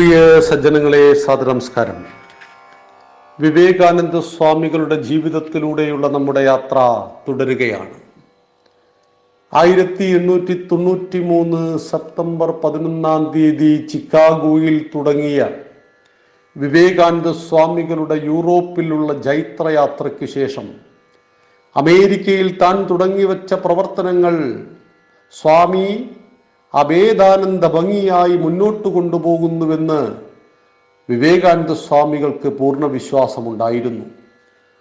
പ്രിയ സജ്ജനങ്ങളെ സാദനമസ്കാരം വിവേകാനന്ദ സ്വാമികളുടെ ജീവിതത്തിലൂടെയുള്ള നമ്മുടെ യാത്ര തുടരുകയാണ്. ആയിരത്തി എണ്ണൂറ്റി തൊണ്ണൂറ്റി മൂന്ന് സെപ്റ്റംബർ പതിനൊന്നാം തീയതി ചിക്കാഗോയിൽ തുടങ്ങിയ വിവേകാനന്ദ സ്വാമികളുടെ യൂറോപ്പിലുള്ള ജൈത്രയാത്രയ്ക്ക് ശേഷം അമേരിക്കയിൽ താൻ തുടങ്ങിവച്ച പ്രവർത്തനങ്ങൾ സ്വാമി അഭേദാനന്ദ ഭംഗിയായി മുന്നോട്ട് കൊണ്ടുപോകുന്നുവെന്ന് വിവേകാനന്ദ സ്വാമികൾക്ക് പൂർണ വിശ്വാസമുണ്ടായിരുന്നു.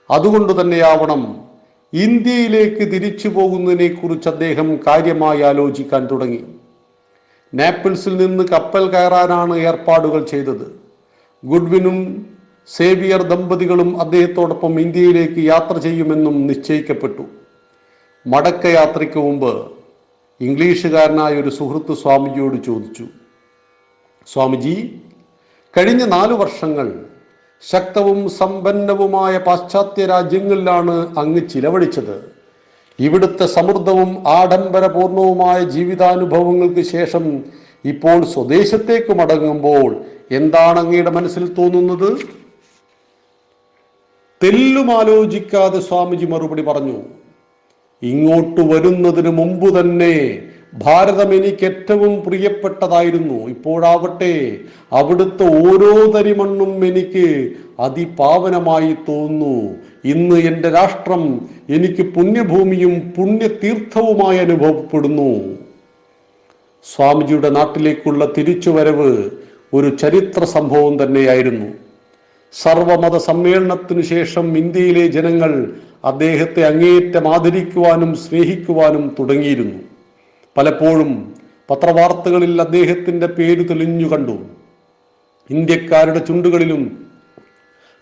അതുകൊണ്ട് തന്നെയാവണം ഇന്ത്യയിലേക്ക് തിരിച്ചു പോകുന്നതിനെ കുറിച്ച് അദ്ദേഹം കാര്യമായി ആലോചിക്കാൻ തുടങ്ങി. നാപ്പിൾസിൽ നിന്ന് കപ്പൽ കയറാനാണ് ഏർപ്പാടുകൾ ചെയ്തത്. ഗുഡ്വിനും സേവിയർ ദമ്പതികളും അദ്ദേഹത്തോടൊപ്പം ഇന്ത്യയിലേക്ക് യാത്ര ചെയ്യുമെന്നും നിശ്ചയിക്കപ്പെട്ടു. മടക്കയാത്രയ്ക്ക് മുമ്പ് ഇംഗ്ലീഷുകാരനായ ഒരു സുഹൃത്ത് സ്വാമിജിയോട് ചോദിച്ചു സ്വാമിജി കഴിഞ്ഞ നാലു വർഷങ്ങൾ ശക്തവും സമ്പന്നവുമായ പാശ്ചാത്യ രാജ്യങ്ങളിലാണ് അങ്ങ് ചിലവഴിച്ചത്. ഇവിടുത്തെ സമൃദ്ധവും ആഡംബരപൂർണവുമായ ജീവിതാനുഭവങ്ങൾക്ക് ശേഷം ഇപ്പോൾ സ്വദേശത്തേക്ക് മടങ്ങുമ്പോൾ എന്താണ് അങ്ങയുടെ മനസ്സിൽ തോന്നുന്നത്? തെല്ലുമാലോചിക്കാതെ സ്വാമിജി മറുപടി പറഞ്ഞു ഇങ്ങോട്ട് വരുന്നതിന് മുമ്പ് തന്നെ ഭാരതം എനിക്ക് ഏറ്റവും പ്രിയപ്പെട്ടതായിരുന്നു. ഇപ്പോഴാവട്ടെ അവിടുത്തെ ഓരോ തരിമണ്ണും എനിക്ക് അതിപാവനമായി തോന്നുന്നു. ഇന്ന് എന്റെ രാഷ്ട്രം എനിക്ക് പുണ്യഭൂമിയും പുണ്യതീർത്ഥവുമായി അനുഭവപ്പെടുന്നു. സ്വാമിജിയുടെ നാട്ടിലേക്കുള്ള തിരിച്ചുവരവ് ഒരു ചരിത്ര സംഭവം തന്നെയായിരുന്നു. സർവമത സമ്മേളനത്തിനു ശേഷം ഇന്ത്യയിലെ ജനങ്ങൾ അദ്ദേഹത്തെ അങ്ങേയറ്റം ആദരിക്കുവാനും സ്നേഹിക്കുവാനും തുടങ്ങിയിരുന്നു. പലപ്പോഴും പത്രവാർത്തകളിൽ അദ്ദേഹത്തിന്റെ പേര് തെളിഞ്ഞു കണ്ടു. ഇന്ത്യക്കാരുടെ ചുണ്ടുകളിലും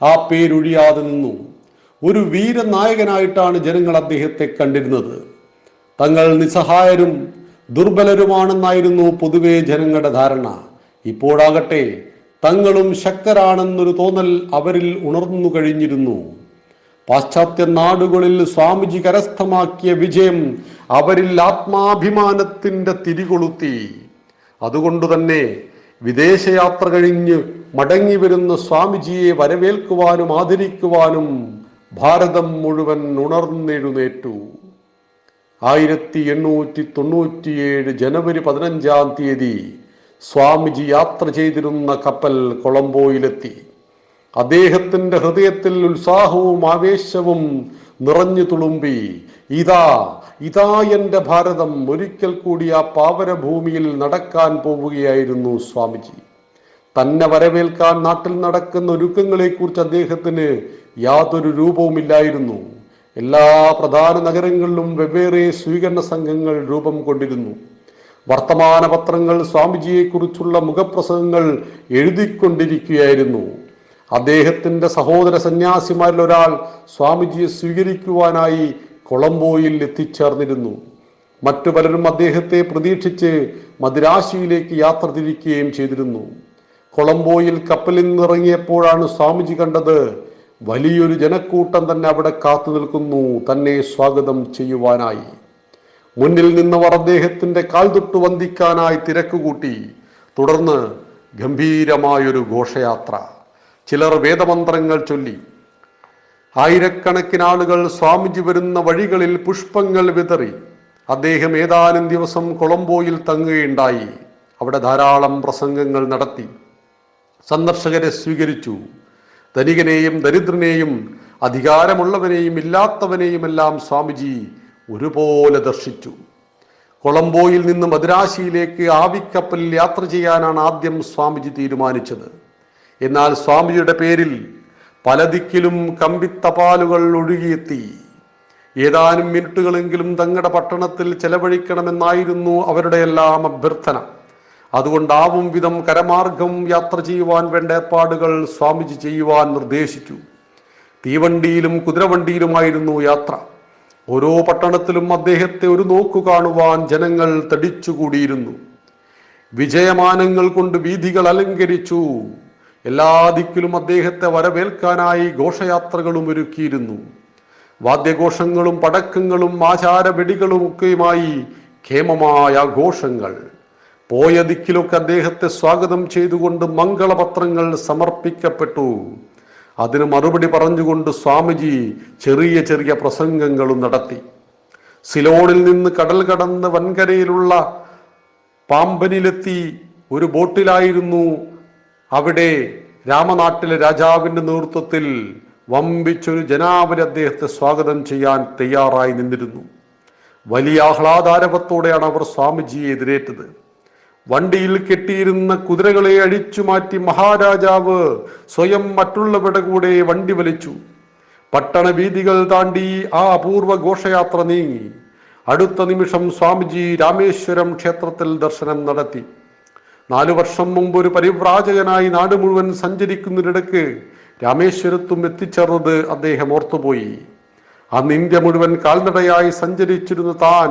ആ പേരൊഴിയാതെ നിന്നു. ഒരു വീരനായകനായിട്ടാണ് ജനങ്ങൾ അദ്ദേഹത്തെ കണ്ടിരുന്നത്. തങ്ങൾ നിസ്സഹായരും ദുർബലരുമാണെന്നായിരുന്നു പൊതുവെ ജനങ്ങളുടെ ധാരണ. ഇപ്പോഴാകട്ടെ തങ്ങളും ശക്തരാണെന്നൊരു തോന്നൽ അവരിൽ ഉണർന്നു കഴിഞ്ഞിരുന്നു. പാശ്ചാത്യ നാടുകളിൽ സ്വാമിജി കരസ്ഥമാക്കിയ വിജയം അവരിൽ ആത്മാഭിമാനത്തിന്റെ തിരികൊളുത്തി. അതുകൊണ്ട് തന്നെ വിദേശയാത്ര കഴിഞ്ഞ് മടങ്ങി വരുന്ന സ്വാമിജിയെ വരവേൽക്കുവാനും ആദരിക്കുവാനും ഭാരതം മുഴുവൻ ഉണർന്നെഴുന്നേറ്റു. ആയിരത്തി എണ്ണൂറ്റി തൊണ്ണൂറ്റിയേഴ് ജനുവരി പതിനഞ്ചാം തീയതി സ്വാമിജി യാത്ര ചെയ്തിരുന്ന കപ്പൽ കൊളംബോയിലെത്തി. അദ്ദേഹത്തിന്റെ ഹൃദയത്തിൽ ഉത്സാഹവും ആവേശവും നിറഞ്ഞു തുളുമ്പി ഇതാ ഇതാ എന്റെ ഭാരതം. ഒരിക്കൽ കൂടി ആ പാവരഭൂമിയിൽ നടക്കാൻ പോവുകയായിരുന്നു സ്വാമിജി. തന്നെ വരവേൽക്കാൻ നാട്ടിൽ നടക്കുന്ന ഒരുക്കങ്ങളെക്കുറിച്ച് അദ്ദേഹത്തിന് യാതൊരു രൂപവുമില്ലായിരുന്നു. എല്ലാ പ്രധാന നഗരങ്ങളിലും വെവ്വേറെ സ്വീകരണ സംഘങ്ങൾ രൂപം കൊണ്ടിരുന്നു. വർത്തമാന പത്രങ്ങൾ സ്വാമിജിയെക്കുറിച്ചുള്ള മുഖപ്രസംഗങ്ങൾ എഴുതിക്കൊണ്ടിരിക്കുകയായിരുന്നു. അദ്ദേഹത്തിന്റെ സഹോദര സന്യാസിമാരിൽ ഒരാൾ സ്വാമിജിയെ സ്വീകരിക്കുവാനായി കൊളംബോയിൽ എത്തിച്ചേർന്നിരുന്നു. മറ്റു പലരും അദ്ദേഹത്തെ പ്രതീക്ഷിച്ച് മദിരാശിയിലേക്ക് യാത്ര തിരിക്കുകയും ചെയ്തിരുന്നു. കൊളംബോയിൽ കപ്പലിൽ നിന്നിറങ്ങിയപ്പോഴാണ് സ്വാമിജി കണ്ടത് വലിയൊരു ജനക്കൂട്ടം തന്നെ അവിടെ കാത്തു നിൽക്കുന്നു തന്നെ സ്വാഗതം ചെയ്യുവാനായി. മുന്നിൽ നിന്നവർ അദ്ദേഹത്തിന്റെ കാൽ തൊട്ട് വന്ദിക്കാനായി തിരക്കുകൂട്ടി. തുടർന്ന് ഗംഭീരമായൊരു ഘോഷയാത്ര. ചിലർ വേദമന്ത്രങ്ങൾ ചൊല്ലി. ആയിരക്കണക്കിന് ആളുകൾ സ്വാമിജി വരുന്ന വഴികളിൽ പുഷ്പങ്ങൾ വിതറി. അദ്ദേഹം ഏതാനും ദിവസം കൊളംബോയിൽ തങ്ങുകയുണ്ടായി. അവിടെ ധാരാളം പ്രസംഗങ്ങൾ നടത്തി. സന്ദർശകരെ സ്വീകരിച്ചു. ധനികനെയും ദരിദ്രനെയും അധികാരമുള്ളവനെയും ഇല്ലാത്തവനെയുമെല്ലാം സ്വാമിജി ഒരുപോലെ ദർശിച്ചു. കൊളംബോയിൽ നിന്ന് മദ്രാശിയിലേക്ക് ആവിക്കപ്പലിൽ യാത്ര ചെയ്യാനാണ് ആദ്യം സ്വാമിജി തീരുമാനിച്ചത്. എന്നാൽ സ്വാമിയുടെ പേരിൽ പല ദിക്കിലും കമ്പിത്തപാലുകൾ ഒഴുകിയെത്തി. ഏതാനും മിനിറ്റുകളെങ്കിലും തങ്ങളുടെ പട്ടണത്തിൽ ചെലവഴിക്കണമെന്നായിരുന്നു അവരുടെ എല്ലാം അഭ്യർത്ഥന. അതുകൊണ്ടാവും വിധം കരമാർഗം യാത്ര ചെയ്യുവാൻ വേണ്ട ഏർപ്പാടുകൾ സ്വാമിജി ചെയ്യുവാൻ നിർദ്ദേശിച്ചു. തീവണ്ടിയിലും കുതിരവണ്ടിയിലുമായിരുന്നു യാത്ര. ഓരോ പട്ടണത്തിലും അദ്ദേഹത്തെ ഒരു നോക്കു കാണുവാൻ ജനങ്ങൾ തടിച്ചുകൂടിയിരുന്നു. വിജയമാനങ്ങൾ കൊണ്ട് വീഥികൾ അലങ്കരിച്ചു. എല്ലാ ദിക്കിലും അദ്ദേഹത്തെ വരവേൽക്കാനായി ഘോഷയാത്രകളും ഒരുക്കിയിരുന്നു. വാദ്യഘോഷങ്ങളും പടക്കങ്ങളും ആചാര വെടികളും ഒക്കെയുമായി ഖേമമായ ആഘോഷങ്ങൾ. പോയ ദിക്കിലൊക്കെ അദ്ദേഹത്തെ സ്വാഗതം ചെയ്തുകൊണ്ട് മംഗളപത്രങ്ങൾ സമർപ്പിക്കപ്പെട്ടു. അതിന് മറുപടി പറഞ്ഞുകൊണ്ട് സ്വാമിജി ചെറിയ ചെറിയ പ്രസംഗങ്ങളും നടത്തി. സിലോണിൽ നിന്ന് കടൽ കടന്ന് വൻകരയിലുള്ള പാമ്പനിലെത്തി ഒരു ബോട്ടിലായിരുന്നു അവിടെ രാമനാട്ടിലെ രാജാവിന്റെ നേതൃത്വത്തിൽ വമ്പിച്ചൊരു ജനാവലി അദ്ദേഹത്തെ സ്വാഗതം ചെയ്യാൻ തയ്യാറായി നിന്നിരുന്നു. വലിയ ആഹ്ലാദാരവത്തോടെയാണ് അവർ സ്വാമിജിയെ എതിരേറ്റത്. വണ്ടിയിൽ കെട്ടിയിരുന്ന കുതിരകളെ അഴിച്ചു മാറ്റി മഹാരാജാവ് സ്വയം മറ്റുള്ളവരുടെ കൂടെ വണ്ടി വലിച്ചു. പട്ടണ വീതികൾ താണ്ടി ആ അപൂർവ ഘോഷയാത്ര നീങ്ങി. അടുത്ത നിമിഷം സ്വാമിജി രാമേശ്വരം ക്ഷേത്രത്തിൽ ദർശനം നടത്തി. നാലു വർഷം മുമ്പ് ഒരു പരിവ്രാജകനായി നാട് മുഴുവൻ സഞ്ചരിക്കുന്നതിനിടക്ക് രാമേശ്വരത്തും എത്തിച്ചേർന്നത് അദ്ദേഹം ഓർത്തുപോയി. അന്ന് ഇന്ത്യ മുഴുവൻ കാൽനടയായി സഞ്ചരിച്ചിരുന്ന താൻ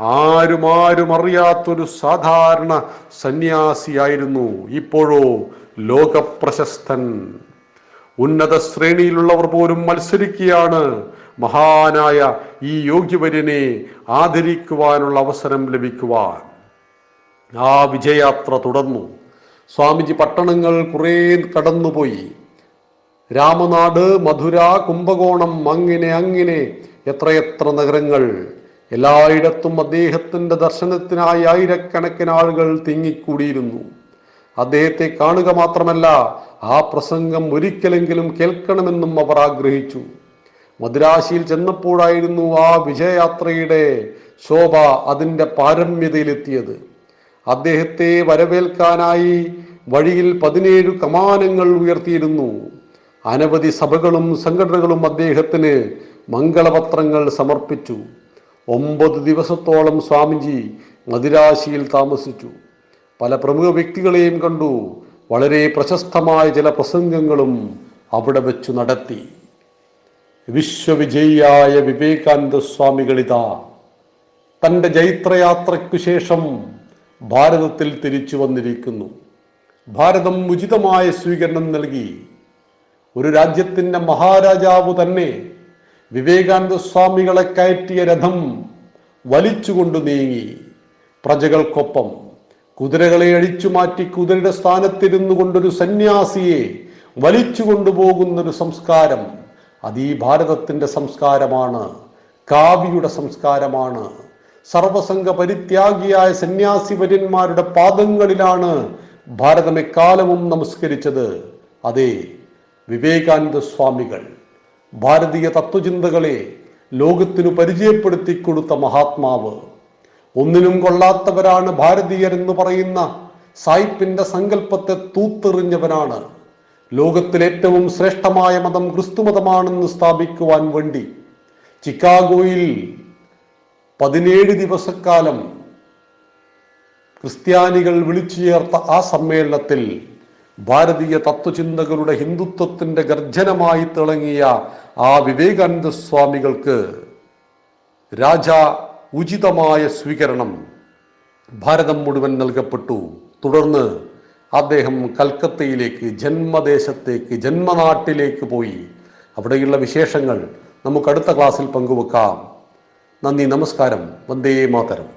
ആരും ആരും അറിയാത്തൊരു സാധാരണ സന്യാസിയായിരുന്നു. ഇപ്പോഴോ ലോകപ്രശസ്തൻ. ഉന്നത ശ്രേണിയിലുള്ളവർ പോലും മത്സരിക്കുകയാണ്. മഹാനായ ഈ യോഗ്യവര്യനെ ആദരിക്കുവാനുള്ള അവസരം ലഭിക്കുവാൻ. ആ വിജയയാത്ര തുടർന്നു. സ്വാമിജി പട്ടണങ്ങൾ കുറേ കടന്നുപോയി. രാമനാട് മധുര കുംഭകോണം അങ്ങനെ അങ്ങനെ എത്രയെത്ര നഗരങ്ങൾ. എല്ലായിടത്തും അദ്ദേഹത്തിന്റെ ദർശനത്തിനായി ആയിരക്കണക്കിന് ആളുകൾ തിങ്ങിക്കൂടിയിരുന്നു. അദ്ദേഹത്തെ കാണുക മാത്രമല്ല ആ പ്രസംഗം ഒരിക്കലെങ്കിലും കേൾക്കണമെന്നും അവർ ആഗ്രഹിച്ചു. മദ്രാശിയിൽ ചെന്നപ്പോഴായിരുന്നു ആ വിജയയാത്രയുടെ ശോഭ അതിന്റെ പാരമ്യതയിലെത്തിയത്. അദ്ദേഹത്തെ വരവേൽക്കാനായി വഴിയിൽ പതിനേഴ് കമാനങ്ങൾ ഉയർത്തിയിരുന്നു. അനവധി സഭകളും സംഘടനകളും അദ്ദേഹത്തിന് മംഗളപത്രങ്ങൾ സമർപ്പിച്ചു. ഒമ്പത് ദിവസത്തോളം സ്വാമിജി മദിരാശിയിൽ താമസിച്ചു. പല പ്രമുഖ വ്യക്തികളെയും കണ്ടു. വളരെ പ്രശസ്തമായ ചില പ്രസംഗങ്ങളും അവിടെ വെച്ചു നടത്തി. വിശ്വവിജയിയായ വിവേകാനന്ദ സ്വാമികളിതാ. തന്റെ ജൈത്രയാത്രയ്ക്കു ശേഷം ഭാരതത്തിൽ തിരിച്ചു വന്നിരിക്കുന്നു. ഭാരതം ഉചിതമായ സ്വീകരണം നൽകി. ഒരു രാജ്യത്തിന്റെ മഹാരാജാവ് തന്നെ വിവേകാനന്ദ സ്വാമികളെ കയറ്റിയ രഥം വലിച്ചുകൊണ്ട് നീങ്ങി. പ്രജകൾക്കൊപ്പം കുതിരകളെ അഴിച്ചു മാറ്റി കുതിരയുടെ സ്ഥാനത്തിരുന്നു കൊണ്ടൊരു സന്യാസിയെ വലിച്ചു കൊണ്ടുപോകുന്നൊരു സംസ്കാരം അത് ഈ ഭാരതത്തിന്റെ സംസ്കാരമാണ് കാവിയുടെ സംസ്കാരമാണ്. സർവസംഘ പരിത്യാഗിയായ സന്യാസി വര്യന്മാരുടെ പാദങ്ങളിലാണ് ഭാരതം എക്കാലവും നമസ്കരിച്ചത്. അതെ വിവേകാനന്ദ സ്വാമികൾ ഭാരതീയ തത്വചിന്തകളെ ലോകത്തിനു പരിചയപ്പെടുത്തി കൊടുത്ത മഹാത്മാവ്. ഒന്നിനും കൊള്ളാത്തവരാണ് ഭാരതീയരെന്ന് പറയുന്ന സായിപ്പിന്റെ സങ്കല്പത്തെ തൂത്തെറിഞ്ഞവനാണ്. ലോകത്തിൽ ഏറ്റവും ശ്രേഷ്ഠമായ മതം ക്രിസ്തുമതമാണെന്ന് സ്ഥാപിക്കുവാൻ വേണ്ടി ചിക്കാഗോയിൽ പതിനേഴ് ദിവസക്കാലം ക്രിസ്ത്യാനികൾ വിളിച്ചു ചേർത്ത ആ സമ്മേളനത്തിൽ ഭാരതീയ തത്വചിന്തകളുടെ ഹിന്ദുത്വത്തിന്റെ ഗർജനമായി തിളങ്ങിയ ആ വിവേകാനന്ദ സ്വാമികൾക്ക് രാജ ഉചിതമായ സ്വീകരണം ഭാരതം മുഴുവൻ നൽകപ്പെട്ടു. തുടർന്ന് അദ്ദേഹം കൽക്കത്തയിലേക്ക് ജന്മദേശത്തേക്ക് ജന്മനാട്ടിലേക്ക് പോയി. അവിടെയുള്ള വിശേഷങ്ങൾ നമുക്ക് അടുത്ത ക്ലാസ്സിൽ പങ്കുവെക്കാം. നന്ദി നമസ്കാരം. വന്ദേ മാതരം.